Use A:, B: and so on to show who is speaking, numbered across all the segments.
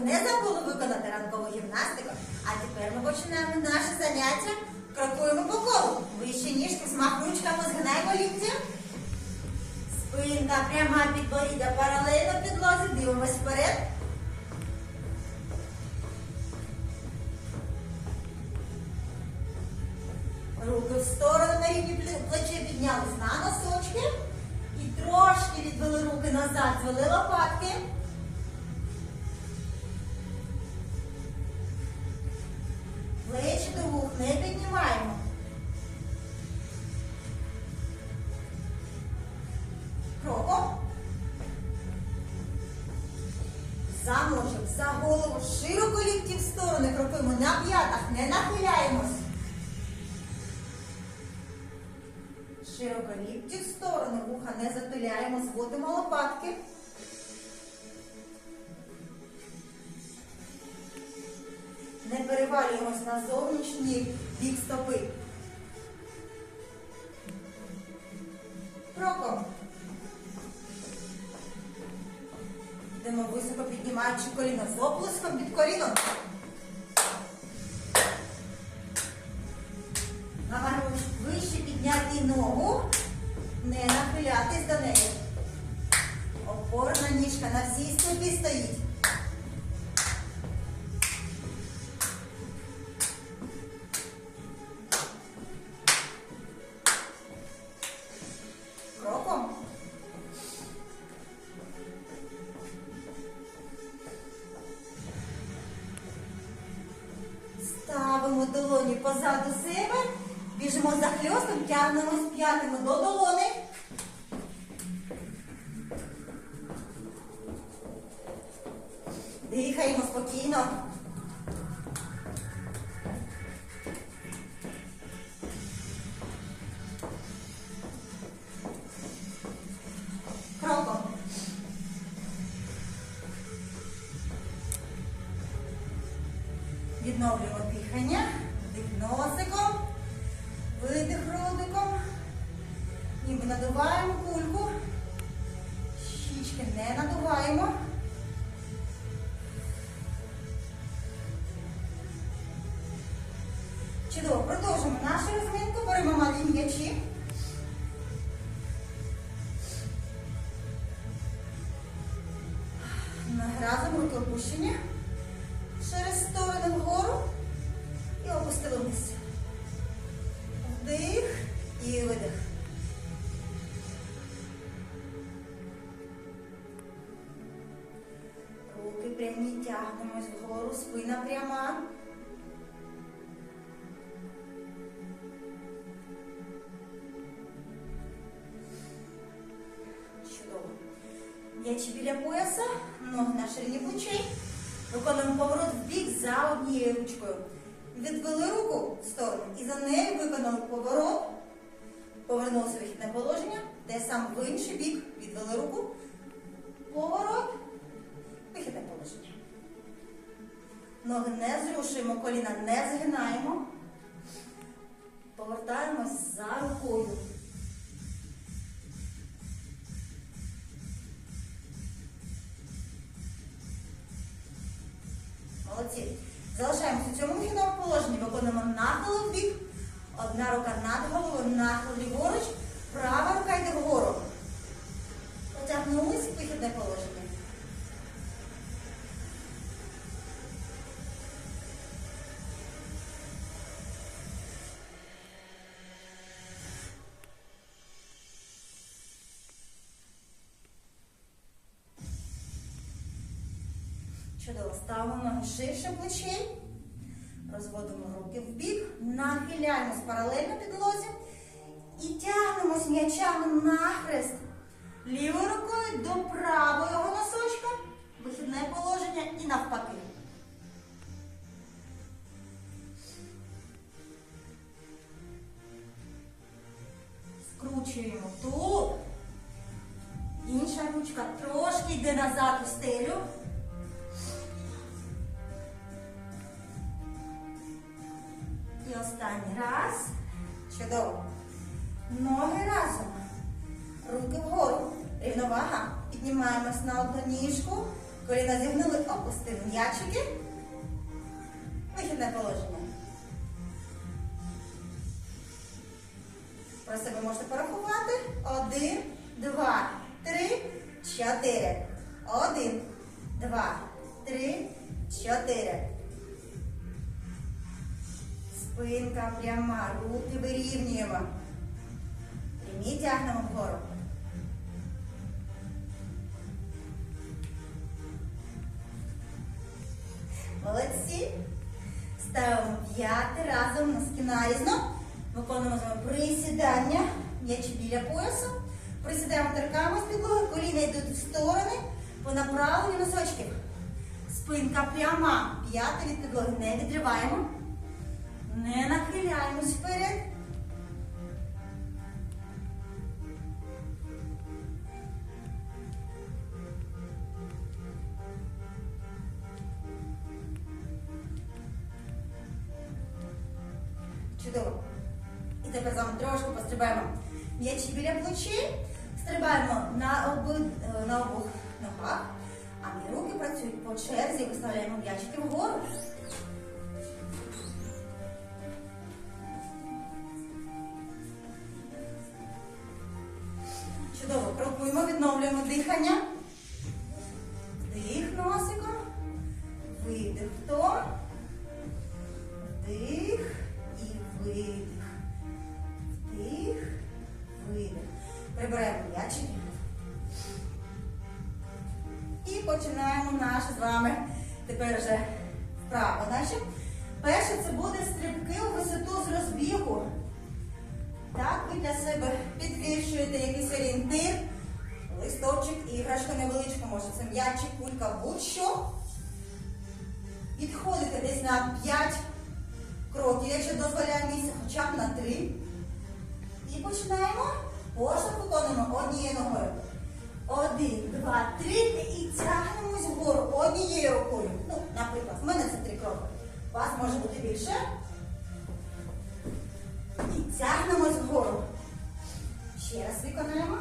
A: не забули виконати ранкову гімнастику. А тепер ми починаємо наше заняття. Крокуємо по колу. Вище ніжки, смах ручками, згинаємо лікті. Спинка пряма підборіддя паралельно підлозі. Дивимось вперед. Руки в сторону на рівні пле- плече піднялись на носочки. І трошки відвели руки назад, звели лопатки. Замочок за голову, широко лікті в сторони крокуємо на п'ятах, не нахиляємось. Широко лікті в сторони, вуха не затуляємо, зводимо лопатки. Не перевалюємось на зовнішній бік стопи. Коліно з оплеском під коліном. Намагаємось вище підняти ногу, не нахилятись до неї. Опорна ніжка на всій стопі стоїть. Долоні позаду себе, біжимо за хльостом, тягнемось п'ятами до долони. Дихаємо спокійно. Кроком. Відновлюємо дихання. Носиком, видих ротиком. Ніби надуваємо кульку. Щічки не надуваємо. Чудово, продовжимо нашу розминку. Беремо малі м'ячі. Разом руки опущені. Через сторони вгору і опустили вниз. Вдих і видих. Руки прямі тягнемось вгору, спина пряма. Чудово. М'ячі біля пояса, ноги на ширині плечей. Виконуємо поворот в бік за однією ручкою. Відвели руку в сторону і за нею виконали поворот. Повернулися в вихідне положення, те саме в інший бік. Відвели руку. Поворот. Вихідне положення. Ноги не зрушуємо, коліна не згинаємо. Повертаємось за рукою. Молодці. Залишаємося в цьому вихідному положенні. Виконуємо нахил в бік. Одна рука над головою, нахил ліворуч. Права рука йде вгору. Потягнулись вихідне положення. Чудово. Ставимо ширше плечей. Розводимо руки в бік, нахиляємось паралельно підлозі і тягнемось м'ячами нахрест. Лівою рукою до правого носочка. Вихідне положення і навпаки. Скручуємо тут. Інша ручка трошки йде назад у стелю. І останній раз. Чудово. Ноги разом. Руки вгору. Рівновага. Піднімаємось на одну ніжку. Коліна зігнули, опустили м'ячики. Вихідне положення. Про себе можете порахувати. Один, два, три, чотири. Один, два, три, чотири. Спинка пряма, руки вирівнюємо. Прямі тягнемо вгору. Молодці. Ставимо п'яти разом на скінарізно. Виконуємо присідання. М'ячі біля поясу. Присідаємо торками з підлоги, коліна йдуть в сторони по направленню носочків. Спинка пряма. П'яти від підлоги. Не відриваємо. Не нахиляємось вперед. Чудово. І тепер з вами трошки пострибаємо м'ячі біля плечей. Стрибаємо на, оби, е, на обох ногах, а мої руки працюють по черзі, виставляємо м'ячики вгору. Підвищуєте якийсь орієнтир, листочок, іграшка невеличка, може це м'ячик, кулька, будь-що. Відходите десь на 5 кроків, якщо дозволяє місце, хоча б на 3. І починаємо. Поштовх виконуємо однією ногою. Один, два, три. І тягнемось вгору однією рукою. Ну, наприклад, в мене це три кроки. У вас може бути більше. І тягнемось вгору. Ще раз виконаємо.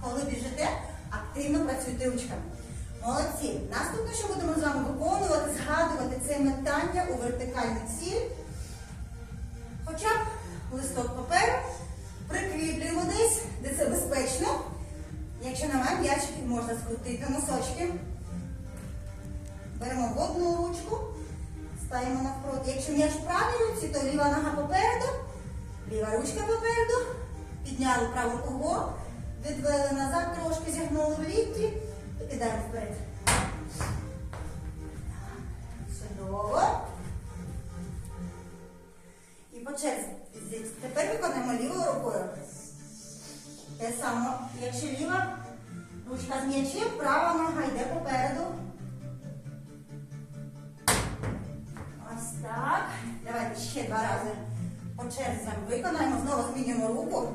A: Коли біжите, активно працюйте ручками. Молодці. Наступне, що будемо з вами виконувати, згадувати це метання у вертикальну ціль. Хоча б листок паперу прикріплюємо десь, де це безпечно. Якщо немає м'ячиків, можна скрутити носочки. Беремо в одну ручку, ставимо навпроти. Якщо м'яч правій то ліва нога попереду, ліва ручка попереду. Підняли праву вгору, відвели назад, трошки зігнули в лікті і кидаємо вперед. Чудово. І по черзі. Тепер виконуємо лівою рукою. Те саме, якщо ліва ручка з м'ячем, права нога йде попереду. Виконаємо. Знову змінюємо руку.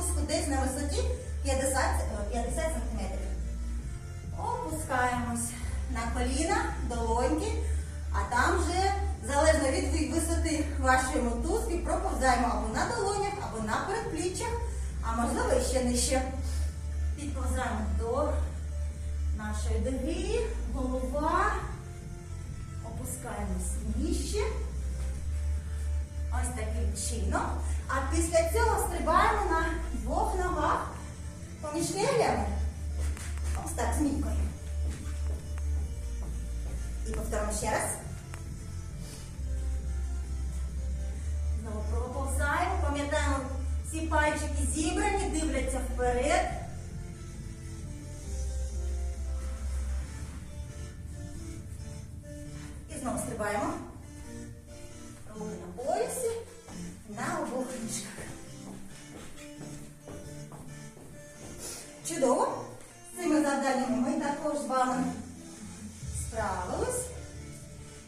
A: Натягуємо десь на висоті 50, е, 50 см. Опускаємось на коліна, долоньки, а там вже, залежно від висоти вашої мотузки, проповзаємо або на долонях, або на передпліччях, а можливо ще нижче. Підповзаємо до нашої дуги, голова, опускаємось нижче. Ось таким чином. А після цього стрибаємо на двох ногах поміж кеглями. Ось так, змійкою. І повторимо ще раз. Знову проповзаємо. Пам'ятаємо, всі пальчики зібрані, дивляться вперед. Чудово. З цими завданнями ми також з вами справились.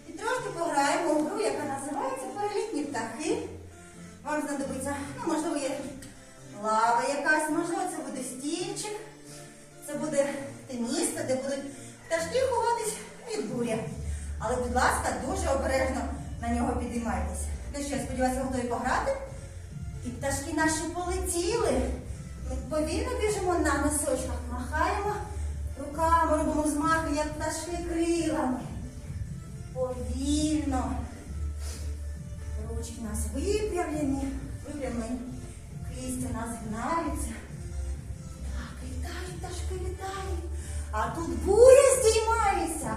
A: І трошки пограємо у гру, яка називається Перелітні птахи. Вам знадобиться, ну, можливо, є лава якась, можливо, це буде стільчик. Це буде те місце, де будуть пташки ховатись від бурі. Але, будь ласка, дуже обережно на нього підіймайтеся. Ну що, сподіваюся, готові пограти? І пташки наші полетіли. Ми повільно біжимо на носочках, махаємо руками, робимо змахи, як пташки крилами. Повільно. Ручки у нас випрямлені, випрямлені. Крістя у нас гнаються. Так, літають, пташки літають. А тут буря здіймається.